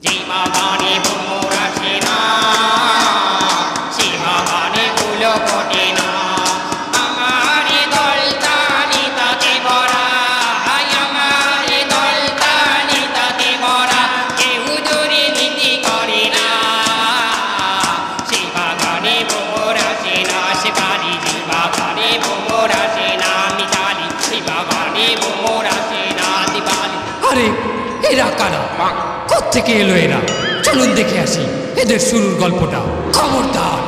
一八八 কোথেকে এলো এরা। চলুন দেখে আসি এদের শুরুর গল্পটা। খবরদার,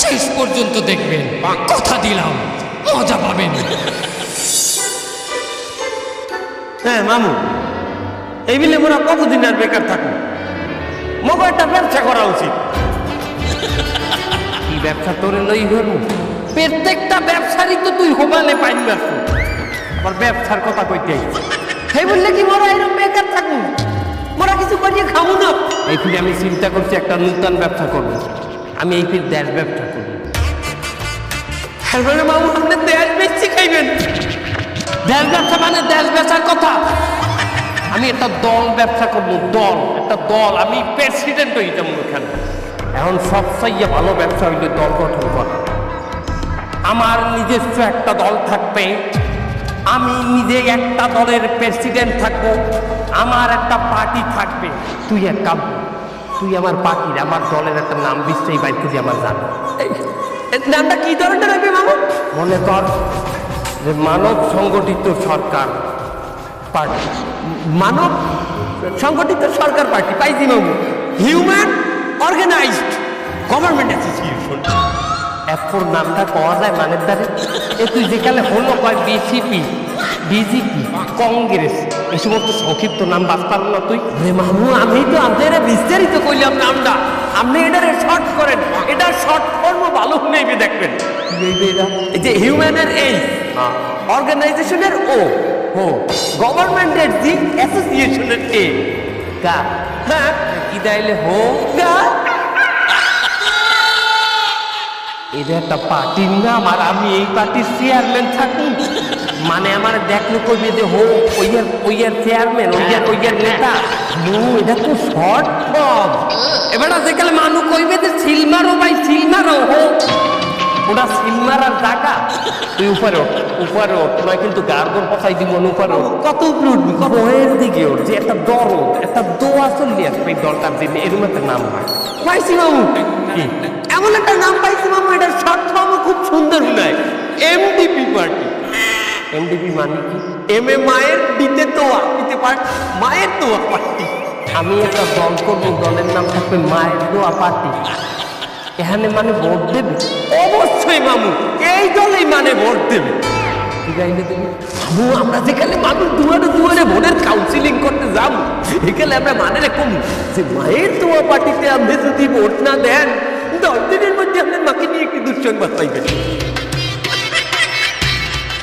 শেষ পর্যন্ত দেখবেন। কথা দিলাম, মজা পাবেন। হ্যাঁ মামু। এই বিলে মোরা কতদিন আর বেকার থাকব? মগো একটা ব্যবসা করা উচিত। কি ব্যবসা তোরে লই করব প্রত্যেকটা ব্যবসারই তো তুই হোমালে পাইনি ব্যস্ত আবার ব্যবসার কথা কইতে। সেই বললে কি মোরা এরকম বেকার থাকব? মোরা কিছু করিয়ে খাব না। এই ফিরে আমি চিন্তা করছি একটা নূতন ব্যবসা করব। আমি এই ফির দেশ ব্যবসা করব। তারপরে মামু আপনি দেশ বেচছি খাইবেন? দেশ ব্যবসা মানে দেশ বেচার কথা। আমি একটা দল ব্যবসা করব দল একটা দল। আমি প্রেসিডেন্ট হইতে ওখানে এখন। সবচেয়ে ভালো ব্যবসা হইলে দল গঠন করা। আমার নিজস্ব একটা দল থাকবে। আমি নিজে একটা দলের প্রেসিডেন্ট থাকব, আমার একটা পার্টি থাকবে। তুই এক কাম তুই আমার পার্টির, আমার দলের একটা নাম বিশ্বেই বাইর তুই আমার জান। নামটা কি ধরনের হবে মামু মনে কর যে মানব সংগঠিত সরকার পার্টি। মানব সংগঠিত সরকার পার্টি, পাইছি বাবু। হিউম্যান অর্গানাইজড গভর্নমেন্ট অ্যাসোসিয়েশন এরপর নামটা পাওয়া যায় মানের দ্বারে এ তুই যেখানে হলো কয় বিসিপি বিজেপি কংগ্রেস এই সমস্ত সংক্ষিপ্ত নাম বাদ না তুই। রে মামু আমি তো আপনার বিস্তারিত কইলাম নামটা। আপনি এটারে শর্ট করেন। এটা শর্ট ফর্ম ভালো নেবে দেখবেন। এটা? এই যে হিউম্যানের এই অর্গানাইজেশনের ও। হো গভর্নমেন্টের জি অ্যাসোসিয়েশনের এ গা। হ্যাঁ। কি দাইলে হো? গা। এটা একটা পার্টির নাম আর আমি এই পার্টির চেয়ারম্যান থাকি। মানে আমার দেখলে কইবে যে হো ওইয়ার ওইয়ার চেয়ারম্যান ওইয়ার ওইয়ার নেতা। নো এটা তো শর্ট ফর্ম এবার যেখানে মানুষ কইবে যে সিলমারো ভাই সিলমারো হো। ওটা সিলমারার জায়গা। তুই উপরে ওঠ উপরে ওঠ নয় কিন্তু গার্গর কথাই দিব উপরে ওঠ। কত উপরে উঠবি বয়ের দিকে ওঠ যে একটা দরদ একটা দোয়া চললি আসবে এই দলটার দিনে এরকম একটা নাম হয়। পাইছি মামু কি? এমন একটা নাম পাইছি মামু এটা শর্ট ফর্ম খুব সুন্দর নয় এমডিপি পার্টি এমডিপি মানে কি? এম এ মায়ের দিতে তোয়া দিতে পার মায়ের তোয়া পার্টি আমি একটা দল করব দলের নাম থাকবে মায়ের দোয়া পার্টি এখানে মানে ভোট দেবে? অবশ্যই মামু এই দলেই মানে ভোট দেবে। মামু আমরা যেখানে মানুষ দুয়ারে দুয়ারে ভোটের কাউন্সিলিং করতে যাব। এখানে আমরা মানে রাখুন যে মায়ের দোয়া পার্টিতে আপনি যদি ভোট না দেন মধ্যে আপনার মাকে নিয়ে একটি দুঃসংবাদ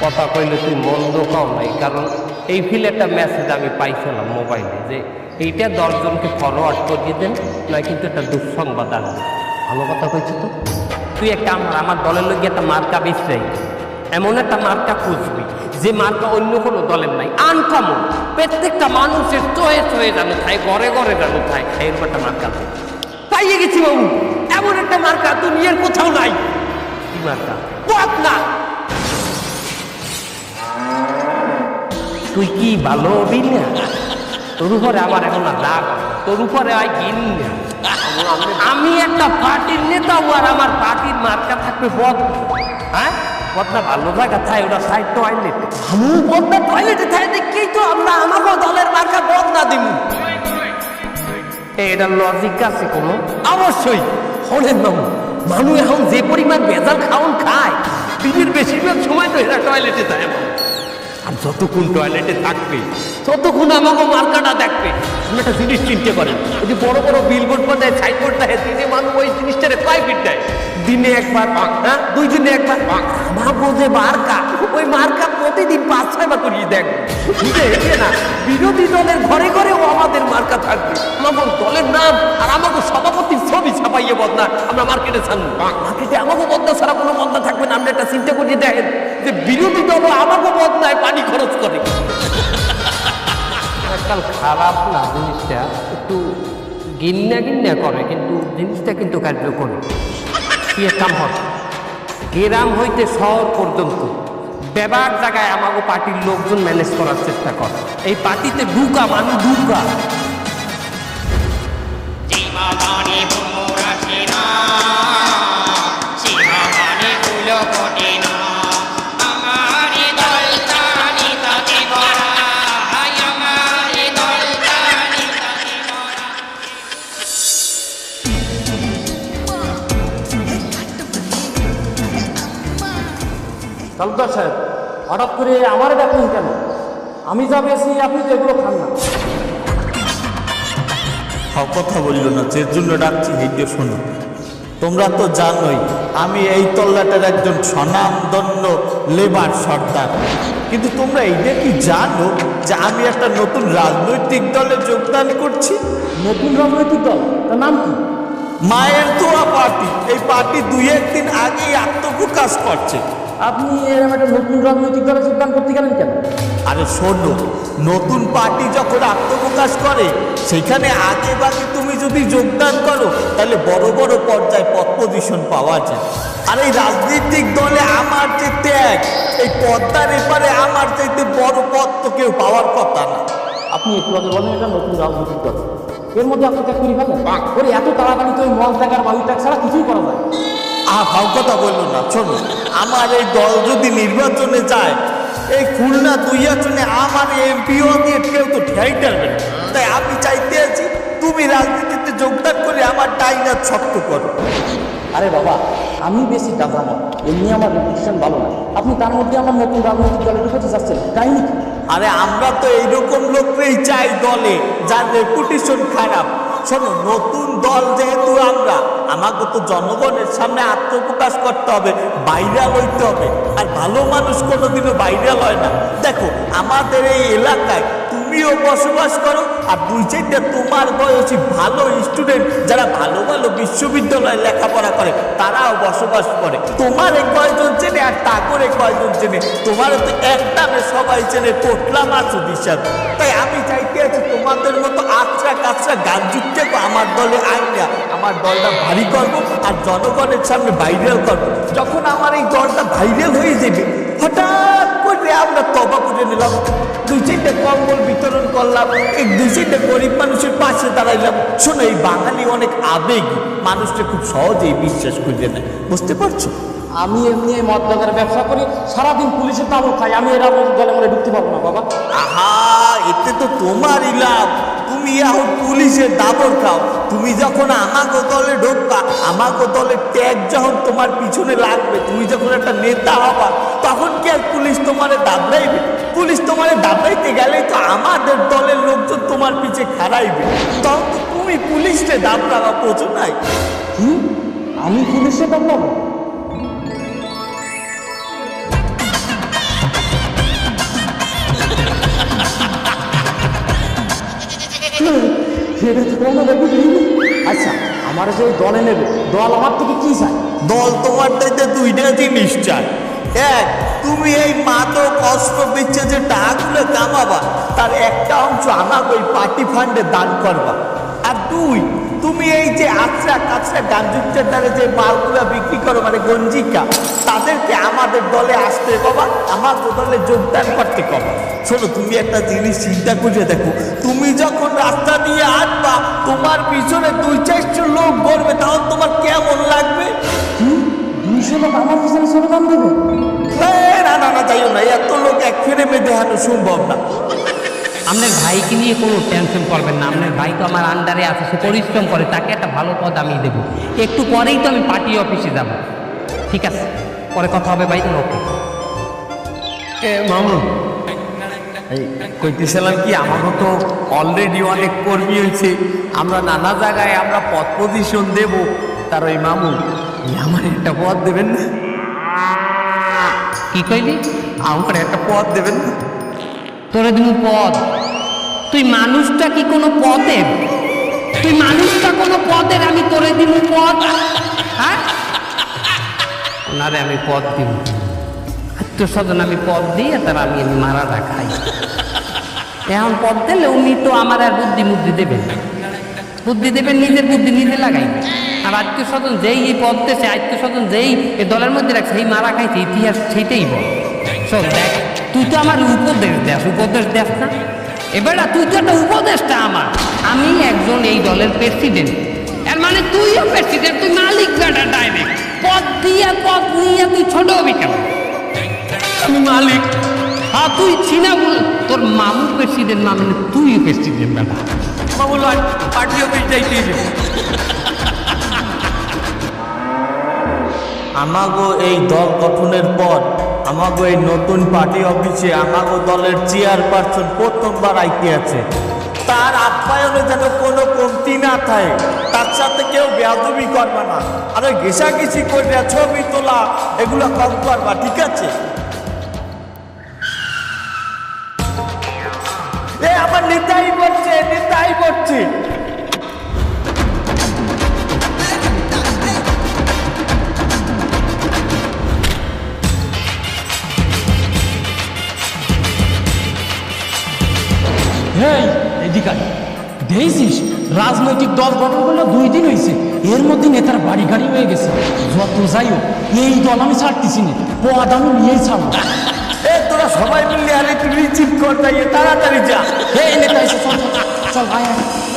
কথা কইলে তুই মন্দ নাই, কারণ এই ফিল একটা মেসেজ আমি পাইছিলাম মোবাইলে যে এইটা দশজনকে ফরওয়ার্ড করিয়ে দেন, নয় কিন্তু একটা দুঃসংবাদ আসবে ভালো কথা তো? তুই একটা আমার আমার দলের লোক একটা মার্কা বিশ্রাই এমন একটা মার্কা খুঁজবি, যে মার্কা অন্য কোনো দলের নাই আনকমন প্রত্যেকটা মানুষের চয়ে চয়ে জানো থাই ঘরে ঘরে জানো থাই এরকম একটা মার্কা দে। পাইয়ে গেছি বাবু। এমন একটা মার্কা দুনিয়ার কোথাও নাই। কি মার্কা? পথ না তুই কি ভালো হবি না তোর উপরে আমার এখন রাগ তোর উপরে আই ঘিন না আমি একটা পার্টির নেতা আর আমার পার্টির মার্কা থাকবে বদ। হ্যাঁ? বদনা ভালো জায়গা থাই ওটা সাইড টয়লেট। আমি বদনা টয়লেটে থাই দেখেই তো আমরা আমাকে দলের মার্কা বদনা দিব এটা লজিক আছে কোনো অবশ্যই শোনেন বাবু, মানুষ এখন যে পরিমাণ ভেজাল খাওন খায় পৃথিবীর বেশিরভাগ সময় তো এরা টয়লেটে যায়। আর যতক্ষণ টয়লেটে থাকবে ততক্ষণ আমাকে মার্কাটা দেখবে। আপনি একটা জিনিস চিনতে পারেন ওই যে বড় বড় বিলবোর্ড বানায় সাইনবোর্ড দেয় দিনে মানুষ ওই জিনিসটারে প্রাইভেট দেয়। দিনে একবার হ্যাঁ? দুই দিনে একবার আমার বোঝে মার্কা ওই মার্কা প্রতিদিন পাঁচ ছয় বার করিয়ে দেখ না? বিরোধী দলের ঘরে ঘরেও আমাদের মার্কা থাকবে। আমাদের দলের নাম আর আমাকে সভাপতির ছবি ছাপাইয়ে বদনা আমরা মার্কেটে ছাড়বো। মার্কেটে আমাকে বদনা ছাড়া কোনো বদনা থাকবে না আপনি একটা চিন্তা করিয়ে দেখেন যে বিরোধী দল আমাকে বদনায় পানি খরচ করে। আজকাল খারাপ না জিনিসটা? একটু গিন্না গিন্না করে কিন্তু জিনিসটা কিন্তু কার্যকরী। কি কাম হয় গ্রাম হইতে শহর পর্যন্ত বেবার জায়গায় আমাকে পার্টির লোকজন ম্যানেজ করার চেষ্টা করে। এই পার্টিতে ঢুকা মানে ঢুকা। ভ্রমর আসে করে আমারে ডাকলেন কেন? আমি যা বেশি আপনি তো এগুলো খান না। কথা বলল না যে জন্য ডাকছি এইটা শোনো। তোমরা তো জানোই আমি এই তল্লাটের একজন স্বনামধন্য লেবার সর্দার। কিন্তু তোমরা এইটা কি জানো যে আমি একটা নতুন রাজনৈতিক দলে যোগদান করছি? নতুন রাজনৈতিক দল? তার নাম কি? মায়ের দোয়া পার্টি। এই পার্টি দুই একদিন আগেই আত্মপ্রকাশ করছে। আপনি এরকম একটা নতুন রাজনৈতিক দলে যোগদান করতে গেলেন কেন? আরে শোনো নতুন পার্টি যখন আত্মপ্রকাশ করে সেখানে আগে বাকি তুমি যদি যোগদান করো তাহলে বড় বড় পর্যায়ে পদ পজিশন পাওয়া যায়। আর এই রাজনৈতিক দলে আমার যে ত্যাগ এই পদ্মার এপারে আমার চাইতে বড় পদ তো কেউ পাওয়ার কথা না। আপনি একটু আগে বলেন এটা নতুন রাজনৈতিক দল। এর মধ্যে আপনি ত্যাগ করে ফেলেন এত তাড়াতাড়ি তো ওই মল ত্যাগ আর ত্যাগ ছাড়া কিছুই করা যায় না। আহ কথা বলল না শোনো আমার এই দল যদি নির্বাচনে যায় এই খুলনা দুই আসনে আমার এমপিও দিয়ে কেউ তো ঠেয়াই টানবে না। তাই আমি চাইতে আছি তুমি রাজনীতিতে যোগদান করে আমার টাইনা শক্ত করো আরে বাবা আমি বেশি গাঁজামত এমনি আমার রেপুটেশন ভালো না আপনি তার মধ্যে আমার নতুন রাজনৈতিক দলে ঢুকতে চাচ্ছেন কাহিনী আরে আমরা তো এইরকম লোককেই চাই দলে যার রেপুটেশন খারাপ শোনো, নতুন দল যেহেতু আমরা, আমাকে তো জনগণের সামনে আত্মপ্রকাশ করতে হবে, ভাইরাল হইতে হবে। আর ভালো মানুষ কোনোদিনও ভাইরাল হয় না। দেখো, আমাদের এই এলাকায় তুমিও বসবাস করো। আর দুই চারটা তোমার বয়সী ভালো স্টুডেন্ট যারা ভালো ভালো বিশ্ববিদ্যালয়ে লেখাপড়া করে, তারাও বসবাস করে। তোমার কয়জন চেনে আর তাগরে কয়জন চেনে? তোমার তো এক সবাই চেনে পোটলা মাসুদ হিসাবে তাই আমি চাইতে আছি তোমাদের মতো আচরা কাচরা গান যুক্তে আমার দলে আইনা আমার দলটা ভারী করব আর জনগণের সামনে ভাইরাল করব। যখন আমার এই দলটা ভাইরাল হয়ে যাবে, হঠাৎ করে আমরা তবা করে নিলাম। দুই চারটে কম্বল বিতরণ করলাম এই দুই চারটে গরিব মানুষের পাশে দাঁড়াইলাম। শোনো এই বাঙালি অনেক আবেগ মানুষকে খুব সহজেই বিশ্বাস করে নেয়। বুঝতে পারছ? আমি এমনি এই মদ বাজারে ব্যবসা করি সারাদিন পুলিশের তাবল খাই আমি এরা দলে মনে ঢুকতে পারব না বাবা। আহা এতে তো তোমারই লাভ। তুমি এখন পুলিশের দাবর খাও। তুমি যখন আমাকে দলে ঢুকবা আমাকে দলে ট্যাগ যখন তোমার পিছনে লাগবে, তুমি যখন একটা নেতা হবা, তখন কি আর পুলিশ তোমারে দাবড়াইবে? পুলিশ তোমারে দাবড়াইতে গেলেই তো আমাদের দলের লোকজন তোমার পিছে খাড়াইবে। তখন তুমি পুলিশকে দাবড়াবা প্রচুর নাই? হুম? আমি পুলিশের দাবলাবো সেটা তো কোনো ব্যাপার আচ্ছা আমার যে দলে নেবে, দল আমার থেকে কি চায়? দল তোমার চাইতে দুইটা জিনিস চায়। এক, তুমি এই মাদক কষ্ট দিচ্ছে যে টাকাগুলো কামাবা, তার একটা অংশ আমাকে ওই পার্টি ফান্ডে দান করবা। আর দুই তুমি এই যে আচরা কাচরা গাঞ্জুকটার দ্বারা যে মালগুলা বিক্রি করো মানে গঞ্জিকা তাদেরকে আমাদের দলে আসতে কবা আমার দলে যোগদান করতে কবা শোনো তুমি একটা জিনিস চিন্তা করে দেখো তুমি যখন রাস্তা দিয়ে আসবা তোমার পিছনে দুই চারশো লোক গড়বে তখন তোমার কেমন লাগবে? দুইশো লোক আমার পিছনে স্লোগান দেবে? না না না যাইও না এত লোক এক ফ্রেমে দেখানো সম্ভব না। আপনার ভাইকে নিয়ে কোনো টেনশন করবেন না। আপনার ভাই তো আমার আন্ডারে আছে সে পরিশ্রম করে তাকে একটা ভালো পদ আমি দেবো। একটু পরেই তো আমি পার্টি অফিসে যাব। ঠিক আছে? পরে কথা হবে ভাই ওকে। মামুন? এই কইতেছিলাম কি আমারও তো অলরেডি অনেক কর্মী হয়েছে আমরা নানা জায়গায় আমরা পদ পজিশন দেব। তার ওই মামুন এই আমার একটা পদ দেবেন না। কি কইলি? আমার একটা পদ দেবেন না। তোরে দিন পদ। তুই মানুষটা কি কোনো পদের? তুই মানুষটা কোনো পদের আমি তোরে দিব পদ। হ্যাঁ? ওনারে আমি পদ দিব। আত্মীয় আমি পদ দিয়ে তার আমি এমনি মারাটা খাই। এখন পদ দিলে উনি তো আমার আর বুদ্ধি মুদ্ধি দেবেন বুদ্ধি দেবেন নিজের বুদ্ধি নিজে লাগাই। আর আত্মীয় স্বজন যেই এই পদ দেশে আত্মীয় স্বজন যেই এই দলের মধ্যে রাখছে সেই মারা খাইছে ইতিহাস সেইটাই বল। দেখ তুই তো আমার উপদেশ দেস উপদেশ দেস না। এবার তুই তো একটা উপদেশটা আমার। আমি একজন এই দলের প্রেসিডেন্ট এর মানে তুইও প্রেসিডেন্ট তুই মালিক বেটা ডাইরেক্ট পদ দিয়ে পদ নিয়ে তুই ছোট হবি কেন? আমি মালিক। হ্যাঁ তুই ছিনা বল তোর মামু প্রেসিডেন্ট না মানে তুই প্রেসিডেন্ট বেটা। মামুল পার্টি অফিস যাইতে। আমাগো এই দল গঠনের পর আমাগো এই নতুন পার্টি অফিসে আমাগো দলের চেয়ারপারসন প্রথমবার আইতে আছে। তার আপ্যায়নে যেন কোনো কমতি না থাকে। তার সাথে কেউ বেয়াদবি করবে না। আরে ঘেসাঘেসি করবে, ছবি তোলা, এগুলো কম করবা, ঠিক আছে? এ, আমার নেতাই বলছে নেতাই বলছে। হেই এদিকে দেখেছিস রাজনৈতিক দল গঠন করলে দুই দিন হয়েছে এর মধ্যে নেতার বাড়ি গাড়ি হয়ে গেছে। যত যাই হোক এই দল আমি ছাড়তেছি না। পদ আমি নিয়েই ছাড়বো। এ তোরা সবাই মিলে আরে তুই চিপ কর তাড়াতাড়ি যা। হে নেতা চল, চল আয়।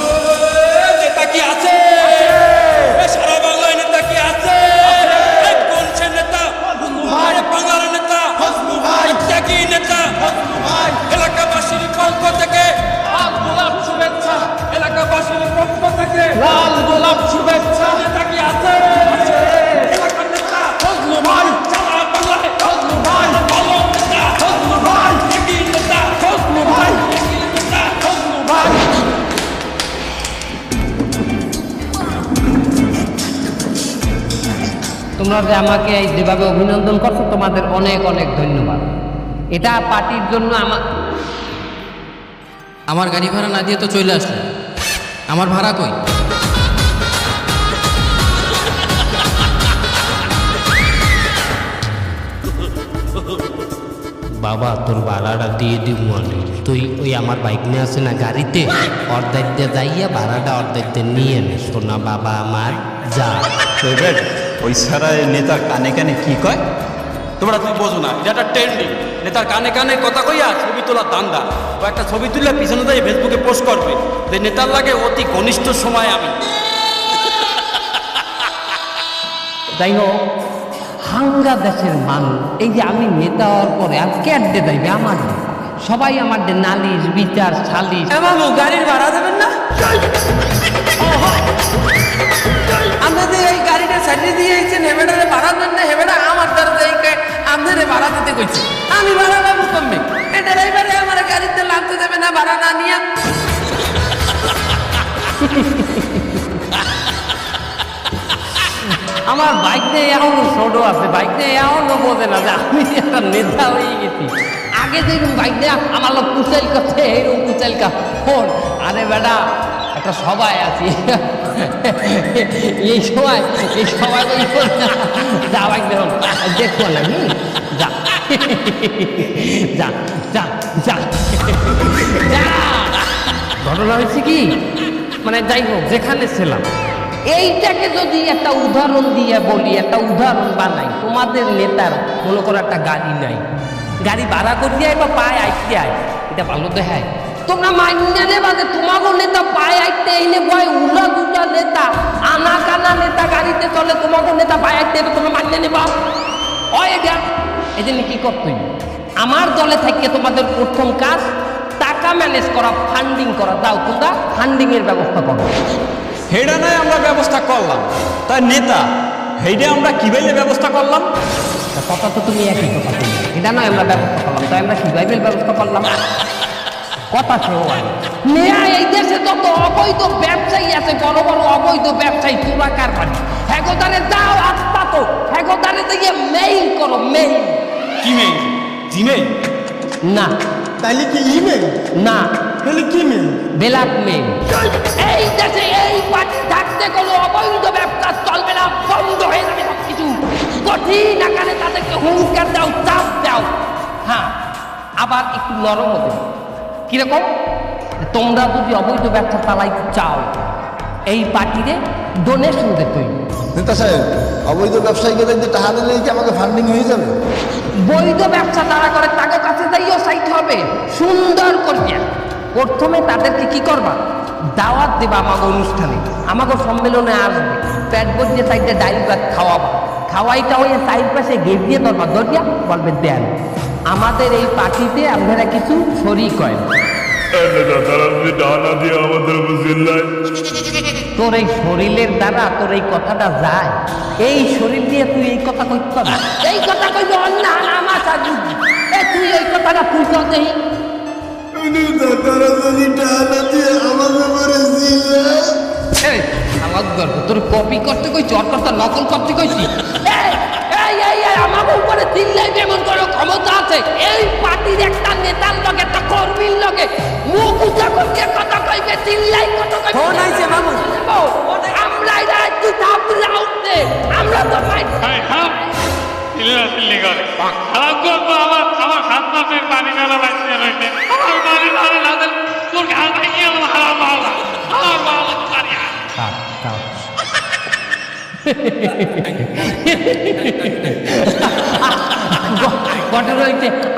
তোমরা যে আমাকে এই যেভাবে অভিনন্দন করছ তোমাদের অনেক অনেক ধন্যবাদ। এটা পার্টির জন্য আমার আমার গাড়ি ভাড়া না দিয়ে তো চলে আসলে। আমার ভাড়া কই? বাবা তোর ভাড়াটা দিয়ে দিব মানে। তুই ওই আমার বাইক নিয়ে আসে না গাড়িতে? অর্ধেক দিয়ে যাইয়া ভাড়াটা অর্ধেক দিয়ে নিয়ে নে। সোনা বাবা আমার যা। ওই সারায় নেতার কানে কানে কি কয়? তোমরা তুমি বোঝো না এটা একটা ট্রেন্ডিং নেতার কানে কানে কথা কইয়া ছবি তোলা দান্দা ও একটা ছবি তুললে পিছনে দিয়ে ফেসবুকে পোস্ট করবে। যে নেতার লাগে অতি ঘনিষ্ঠ সময় আমি। যাই হোক হাঙ্গা দেশের মানুষ এই যে আমি নেতা হওয়ার পরে আর ক্যাট দে যাইবে আমার সবাই আমার নালিশ বিচার সালিশ। মামু গাড়ির ভাড়া দেবেন না? আপনাদের এই গাড়িটা সাজিয়ে দিয়েছেন হেবেটারে ভাড়া দেন না হেবেটা আমার দ্বারা এই আপনাদের ভাড়া দিতে কইছে। আমি ভাড়া পাবো কমবে। এটা এবারে আমার গাড়িতে লাগতে দেবে না, ভাড়া না নিয়ে। আমার বাইক নিয়ে এখনও ছোট আছে, বাইক নিয়ে এখনও বোঝে না যে আমি একটা নেতা হয়ে গেছি। আগে যেরকম বাইক নিয়ে আমার লোক কুচাইল করছে এইরকম কুচাইল কা ফোন। আরে বেটা একটা সবাই আছি। এই সময় এই করে যা বাইক দেখুন দেখো না হুম? যা। যা যা যা। ঘটনা হয়েছে কি? মানে যাই হোক যেখানে ছিলাম। এইটাকে যদি একটা উদাহরণ দিয়ে বলি একটা উদাহরণ বানাই তোমাদের নেতার মনে করো একটা গাড়ি নাই। গাড়ি ভাড়া করতে আয় বা পায়ে আইতে আয় এটা ভালো দেখায়। তোমরা মাইনে নেবা যে তোমারও নেতা চলে তোমাকে নেতা পায়ে হবে তোমরা মাইনে নেবা। হয় এটা এই জন্য কি করতে হইবে? আমার দলে থেকে তোমাদের প্রথম কাজ টাকা ম্যানেজ করা ফান্ডিং করা। দাও তোমরা ফান্ডিং এর ব্যবস্থা করো। হেডা নয় আমরা ব্যবস্থা করলাম তাই নেতা হেডে আমরা কীভাবে ব্যবস্থা করলাম? কথা তো তুমি একই কথা এটা নয় আমরা ব্যবস্থা করলাম তাই আমরা কি বাইবেল ব্যবস্থা করলাম? কথা সেও মেয়া এই দেশে যত অবৈধ ব্যবসায়ী আছে বড় বড় অবৈধ ব্যবসায়ী তোরা কার বাড়ি হ্যাগোদারে দাও আত্মা তো। হ্যাগোদারে দিয়ে মেইল করো মেইল কিমেল জিমেল না। তাইলে কি ইমেল না। তাহলে কি মেল বেলাক মেইল এই দেশে এই পার্টি থাকতে কোনো অবৈধ ব্যবসা চলবে না বন্ধ হয়ে যাবে সব কিছু কঠিন আকারে তাদেরকে হুঙ্কার দাও চাপ দাও। হ্যাঁ আবার একটু নরম হতে কীরকম? তোমরা যদি অবৈধ ব্যবসা চালাইতে চাও এই পার্টিরে ডোনেশন দিতে নেতা সাহেব অবৈধ ব্যবসায়ীদের যে টাকা দিলে কি আমাকে ফান্ডিং হয়ে যাবে। বৈধ ব্যবসা তারা করে তাকে কাছে যাইও সাইট হবে। সুন্দর করিয়া। প্রথমে তাদেরকে কি করবা? দাওয়াত দেবা আমাকে অনুষ্ঠানে। আমাকে সম্মেলনে আসবে। পেট ভরিয়ে সাইডে ডাইল ভাত খাওয়াবো। খাওয়াইটা ওই সাইড পাশে গেট দিয়ে ধরবা। ধরিয়া বলবে দেন। আমাদের এই পার্টিতে আপনারা কিছু শরিক হয় তোর এই শরীরের দ্বারা তোর এই কথাটা যায়। এই শরীর দিয়ে তুই এই কথা কইতে পারবি? এই কথা কইবে অন্য আমার সাজু। এ তুই এই কথাটা তুই এই, আমার তোর কপি করতে কইছি অর কথা নকল করতে কইছি? আমাকে উপরে দিল্লাই যেমন করে ক্ষমতা আছে এই পার্টির একটা নেতার লগে একটা কর্মীর লগে মুখ উঁচা করতে কথা কইবে দিল্লাই কথা কইবে আমরা এটা একটু দাম রাউন্ডে আমরা তো পাই আমার আমার হাত মাসের পানি মেলা বাঁচিয়ে রয়েছে আমার বাড়ি ঘরে তোর হাত আমার মাল আমার মাল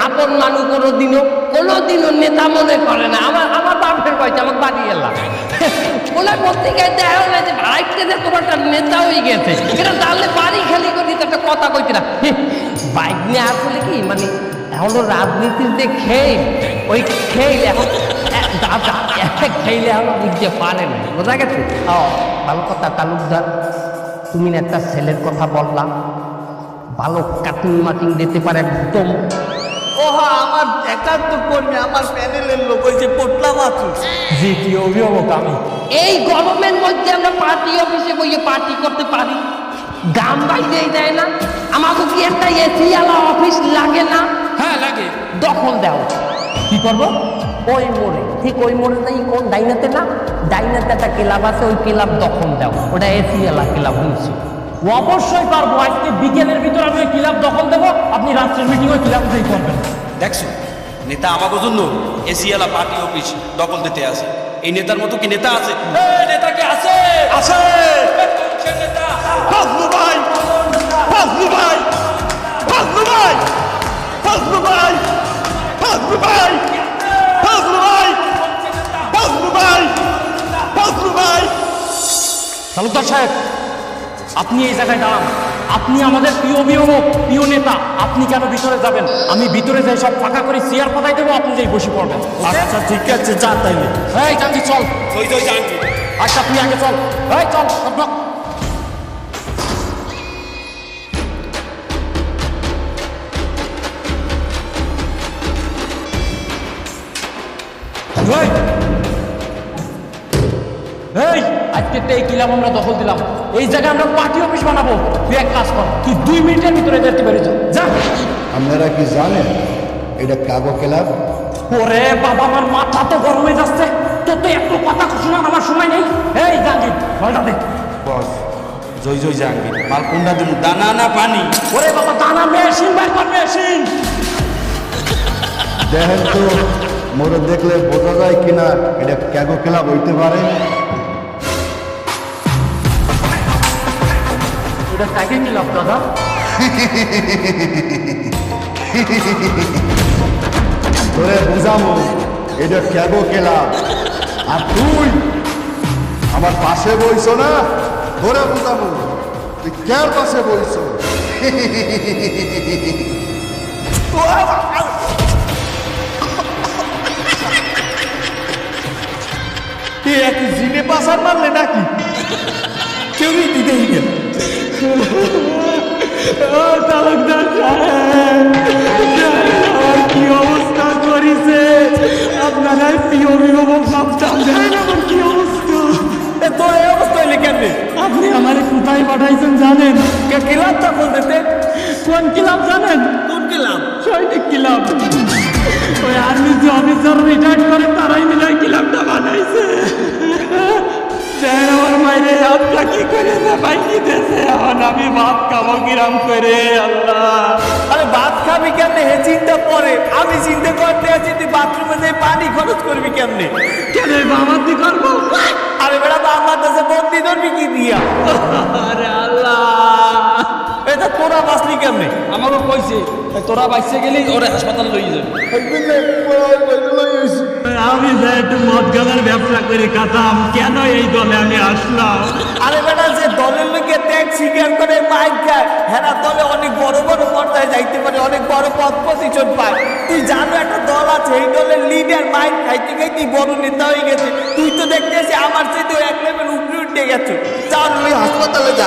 আপন মানুষ কোনো দিনও কোনো দিনও নেতা মনে করে না। আমার আমার বাপের কয়েছে আমার বাড়ি এলাম। ওনার পত্রিকায় দেখা হলো যে, ভাইকে যে তোমার নেতা হয়ে গেছে এটা জানলে বাড়ি খালি করে দিতে একটা কথা কইতে না। বাইক নিয়ে আসলে কি মানে এখনও রাজনীতির যে খেল, ওই খেল এখন খেলে এখনও বুঝতে পারে না। বোঝা গেছে? ও, ভালো কথা, তালুকদার। তুমি একটা ছেলের কথা বললাম ভালো কাটিং মাটিং দিতে পারে একদম। ও আমার একান্ত কর্মী আমার প্যানেলের লোক ওই যে পোটলা মাছু জি কি অভিভাবক আমি। এই গরমের মধ্যে আমরা পার্টি অফিসে বইয়ে পার্টি করতে পারি। দেয় না। আমাকে কি একটা অফিস লাগে না? হ্যাঁ লাগে। দখল দাও। কি করব? ওই মোড়ে। ঠিক ওই মোড়ে যাই কোন ডাইনাতে না? ডাইনাতে একটা ক্লাব আছে ওই ক্লাব দখল দাও ওটা এসি আলা ক্লাব শুনছি অবশ্যই পারব। আজকে বিকেলের ভিতর আমি ওই ক্লাব দখল দেবো। আপনি রাত্রের মিটিং ওই ক্লাব যেই করবেন। দেখছ? নেতা আমাকে জন্য এসিয়ালা পার্টি অফিস দখল দিতে আছে। এই নেতার মতো কি নেতা আছে? এই নেতা কি আছে? আছে। ফজলু ভাই! ভাই! ভাই! ভাই! ভাই! ভাই ফজলু ভাই। তালুকদার সাহেব আপনি এই জায়গায় দাঁড়ান। আপনি আমাদের প্রিয় অভিভাবক প্রিয় নেতা আপনি কেন ভিতরে যাবেন? আমি ভিতরে যাই সব ফাঁকা করে চেয়ার পাতাই দেবো আপনি যাই বসে পড়বেন। আচ্ছা ঠিক আছে যা তাইলে। এই জানজি চল। ওই তো জানবি আচ্ছা তুই আগে চল। এই চল টক। এই! এই আজকে তো এই কিলাম আমরা দখল দিলাম। এই জায়গায় আমরা পার্টি অফিস বানাবো। তুই এক কাজ কর তুই দুই মিনিটের ভিতরে দেখতে পেরে যা। যা আপনারা কি জানেন এটা কাগো ক্লাব? ওরে বাবা আমার মাথা তো গরম হয়ে যাচ্ছে। তোর তো একটু কথা শোনার আমার সময় নেই। এই জাঙ্গির ফলটা দে। বস জয় জয় জাহাঙ্গীর। মাল কোনটা দিব দানা না পানি। ওরে বাবা দানা মেশিন বের কর মেশিন। দেখেন তো মোরে দেখলে বোঝা যায় কিনা এটা ক্যাগো ক্লাব হইতে পারে। এটা কাকে নিলাম দাদা। তোরে বুঝামো, এটা ক্যাগো ক্লাব আর তুই আমার পাশে বইছো না? তোরে বুঝামো, তুই কার পাশে বইছো? এক জিনে পাসার মারলে নাকি? কেউই দিতেই গেল। তালুকদার কি অবস্থা করিছে? আপনারা প্রিয় অভিভাবক ভাবতাম জানেন আমার কি অবস্থা? তোর এই অবস্থা হইলে কেমনে? আপনি আমার কোথায় পাঠাইছেন জানেন? কে তখন কোন ক্লাব জানেন? কোন কিলাম সৈনিক ক্লাব ওই আর্মি যে অফিসার রিটায়ার করে তারাই মিলে ওই বানাইছে? আমার মায়ের হাতটা কি করে ভাই কি দেশে এখন আমি ভাত খাব কিরাম করে আল্লাহ। আরে ভাত খাবি কেমনে? হে চিন্তা পরে। আমি চিন্তা করতে আছি তুই বাথরুমে যে পানি খরচ করবি কেমনে? কেন বাবার দি করব? আরে বেটা আমার কাছে বন্দি ধরবি কি দিয়া? আরে আল্লাহ। এটা তোরা বাঁচলি কেমনে? আমাকে কইছে তোরা বাইসে গেলেই ওরে হাসপাতাল লই যাবে আমি একটু মদ গালার ব্যবসা করে খাতাম কেন এই দলে আমি আসলাম? আরে বেটা যে দলের লোকে ত্যাগ স্বীকার করে মাইক খায় হেরা দলে অনেক বড় বড় পর্যায়ে যাইতে পারে অনেক বড় পদ পজিশন পায়। তুই জানো একটা দল আছে এই দলের লিডার মাইক খাইতে খাইতে বড় নেতা হয়ে গেছে। তুই তো দেখতে আসি আমার চেয়ে এক লেভেল উপরে উঠে গেছো। চার ওই হাসপাতালে যা।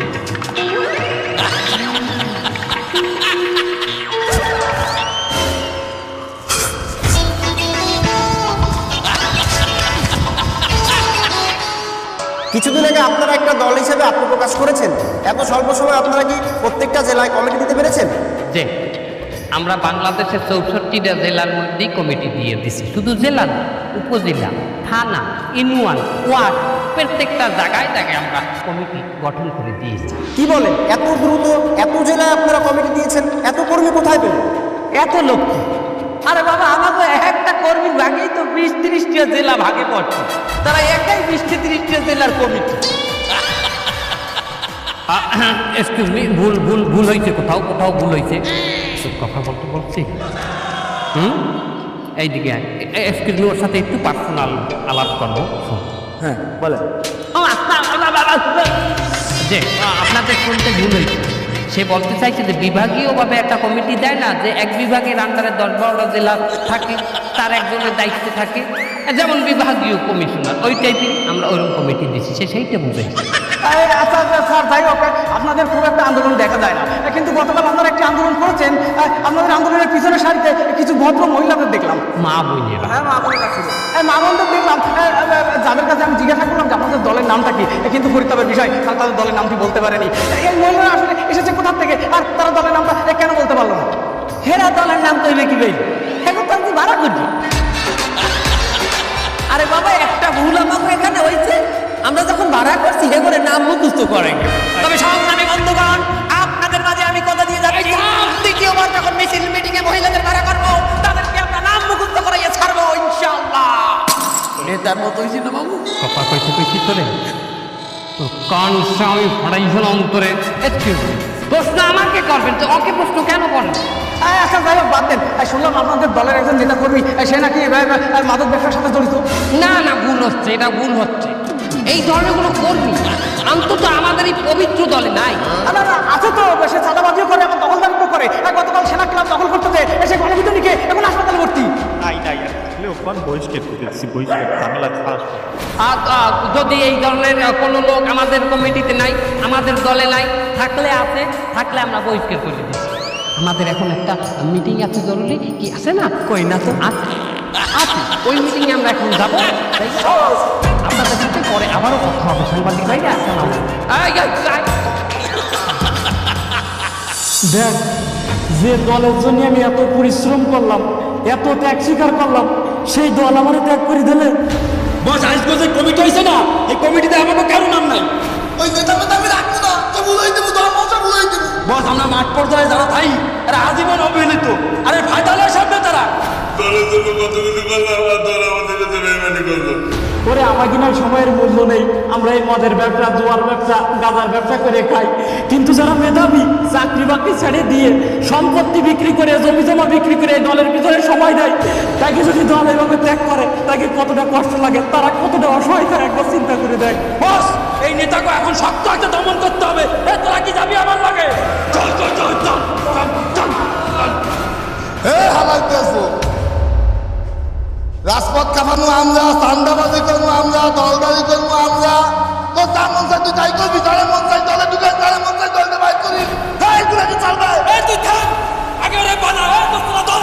কিছুদিন আগে আপনারা একটা দল হিসেবে আত্মপ্রকাশ করেছেন। এত স্বল্প সময় আপনারা কি প্রত্যেকটা জেলায় কমিটি দিতে পেরেছেন? যে আমরা বাংলাদেশের চৌষট্টিটা জেলার মধ্যেই কমিটি দিয়ে দিছি। শুধু জেলা না উপজেলা থানা ইউনিয়ন ওয়ার্ড প্রত্যেকটা জায়গায় জায়গায় আমরা কমিটি গঠন করে দিয়েছি। কি বলেন? এত দ্রুত এত জেলায় আপনারা কমিটি দিয়েছেন এত কর্মী কোথায় পেলেন? এত লোক আরে বাবা আমাকে একটা কর্মীর ভাগেই তো বিশ ত্রিশটা জেলা ভাগে পড়ছে। তারা একাই বিশ ত্রিশটা জেলার কমিটি এক্সকিউজ মি ভুল ভুল ভুল হয়েছে কোথাও কোথাও ভুল হয়েছে। কথা বলতে বলছি। হুম? এইদিকে এক্সকিউজ মি ওর সাথে একটু পার্সোনাল আলাপ করব। হ্যাঁ আস্তা। যে আ, আপনাদের শুনতে ভুল হয়েছে? সে বলতে চাইছে যে বিভাগীয়ভাবে একটা কমিটি দেয় না, যে এক বিভাগের আন্ডারে দশ বারোটা জেলা থাকে, তার একজনের দায়িত্ব থাকে। যেমন বিভাগীয় কমিশনার ওই টাইপের আমরা ওরকম কমিটি দিচ্ছি সে সেইটা আচ্ছা স্যার যাই হোক আপনাদের খুব একটা আন্দোলন দেখা যায় না। কিন্তু গতকাল আপনারা একটি আন্দোলন করেছেন আপনাদের আন্দোলনের পিছনের সারিতে কিছু ভদ্র মহিলাদের দেখলাম। মা বোনেরা। হ্যাঁ মা বোনেরা ছিল। মা বোনদের দেখলাম যাদের কাছে আমি জিজ্ঞাসা করলাম যে আপনাদের দলের নামটা কি কিন্তু পরিতাপের বিষয় তারা তাদের দলের নামটি বলতে পারেনি। এই মহিলারা আসলে এসেছে কোথা থেকে আর তারা দলের নামটা কেন বলতে পারল না? হেরা দলের নাম তৈরি কি ভাই এখন তো আমি ভাড়া করছি আরে বাবা একটা ভুল আমাকে এখানে হয়েছে। আমরা যখন ভাড়া করছি হে করে নাম মুখস্থ করেন তবে সংগ্রামী বন্ধুগণ আপনাদের মাঝে আমি কথা দিয়ে যাচ্ছি। দ্বিতীয়বার যখন মিছিল মিটিং এ মহিলাদের ভাড়া করব তাদেরকে আমরা নাম মুখস্থ করাইয়ে ছাড়বো ইনশাআল্লাহ। নেতার মতো হয়েছে না বাবু? কথা কইতে কইছি তোরে তো কান স্বামী ফাড়াইছেন অন্তরে। প্রশ্ন আমাকে করবেন তো ওকে প্রশ্ন কেন করেন আচ্ছা যাই হোক বাদ দেন। শুনলাম আপনাদের দলের একজন নেতা কর্মী সে নাকি মাদক ব্যবসার সাথে জড়িত। না না ভুল হচ্ছে এটা ভুল হচ্ছে। এই ধরনের কোনো কর্মী অন্তত আমাদের এই পবিত্র দলে নাই। না, না না আছে তো সে চাঁদাবাজিও করে এবং দখলদারিও করে। গতকাল সেনা ক্লাব দখল করতে যে সে গণবিদ্যানীকে এখন হাসপাতালে ভর্তি। নাই নাই যদি এই ধরনের কোনো লোক আমাদের কমিটিতে নাই আমাদের দলে নাই থাকলে আছে থাকলে আমরা বহিষ্কার করে দিচ্ছি। আমাদের এখন একটা মিটিং আছে জরুরি কি আছে না? কই না তো? আছে আছে ওই মিটিংয়ে আমরা এখন যাব? আপনাদের সাথে পরে আবারও কথা হবে সাংবাদিক এই। দেখ যে দলের জন্য আমি এত পরিশ্রম করলাম এত ত্যাগ স্বীকার করলাম সেই দল আমার ত্যাগ করে দিলে? বস আজকে যে কমিটি হয়েছে না? এই কমিটিতে আমাকে কারও নাম নাই। ওই নেতা মেতা আমি রাখব না তো বুঝাই দেবো দল মশা বুঝাই দেবো। বস আমরা মাঠ পর্যায়ে যারা তাই এরা আজীবন অবহেলিত। আরে ফায়দালের সামনে তারা। দলের জন্য কত কিছু করল আমার দল আমাদের কাছে বেমানি করল। আমার কিনা সময়ের মূল্য নেই। আমরা এই মদের ব্যবসা, জোয়ার ব্যবসা, গাঁদার ব্যবসা করে খাই। কিন্তু যারা মেধাবী, চাকরি বাকরি ছেড়ে দিয়ে সম্পত্তি বিক্রি করে জমি জমা বিক্রি করে দলের পিছনে সময় দেয়, তাকে যদি দল এভাবে ত্যাগ করে, তাকে কতটা কষ্ট লাগে, তারা কতটা অসহায় তারা একবার চিন্তা করে দেয়। বস, এই নেতাকে এখন শক্ত হাতে দমন করতে হবে। এ, তোরা কি যাবি আমার লাগে? চল চল চল চল চল চল চল। হে হালাইতে আসব রাজপথ কামানো আমরা, চান্দাবাজি করব আমরা দলদারি করব আমরা। তো তার মন চাই তুই তাই করবি, তারা মন চাই দলে ঢুকে, তারা মন চাই দলটা বাইর করি তাই তুই চালবে এই তুই থাক আগে ওরে বানা দল